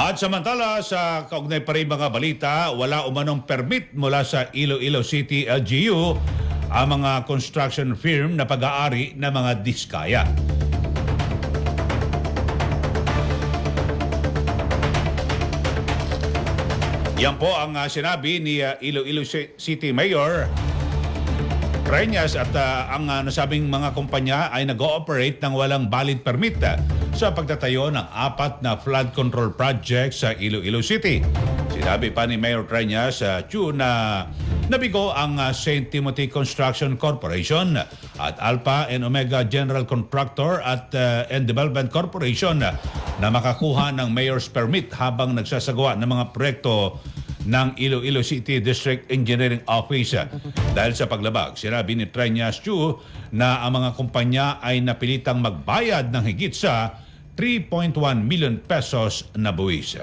At samantala sa kaugnay pa rin mga balita, wala umanong permit mula sa Iloilo City LGU ang mga construction firm na pag-aari ng mga diskaya. Yan po ang ah, sinabi ni ah, Iloilo Ci- City Mayor Preñas at ah, ang ah, nasabing mga kumpanya ay nag-ooperate ng walang valid permit ah, sa pagtatayo ng apat na flood control project sa Iloilo City. Sinabi pa ni Mayor Preñas sa June na nabigo ang ah, St. Timothy Construction Corporation at Alpha and Omega General Contractor at ah, and Development Corporation na makakuha ng mayor's permit habang nagsasagawa ng mga proyekto ng Iloilo City District Engineering Office. Dahil sa paglabag, sinabi ni Treñas Chu na ang mga kumpanya ay napilitang magbayad ng higit sa 3.1 million pesos na buwis.